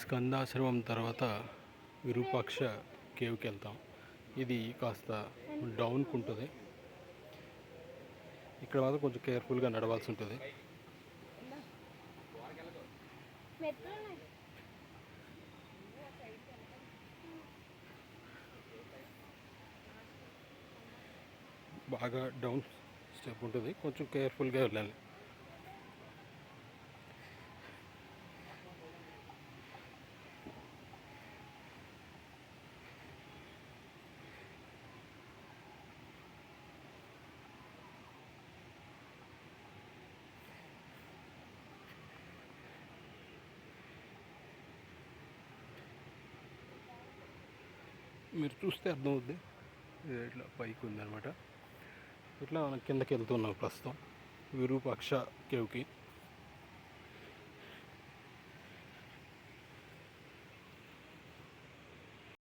స్కందాశ్రమం తర్వాత విరూపాక్ష కేవ్కి వెళ్తాం ఇది కాస్త డౌన్కి ఉంటుంది ఇక్కడ మాత్రం కొంచెం కేర్ఫుల్గా నడవాల్సి ఉంటుంది బాగా డౌన్ స్టెప్ ఉంటుంది కొంచెం కేర్ఫుల్గా వెళ్ళాలి. మీరు చూస్తే అర్థమవుద్ది. ఇది ఇట్లా పైకి ఉందనమాట ఇట్లా మనం కిందకి వెళ్తున్నాం ప్రస్తుతం. విరూపాక్ష కేవ్కి.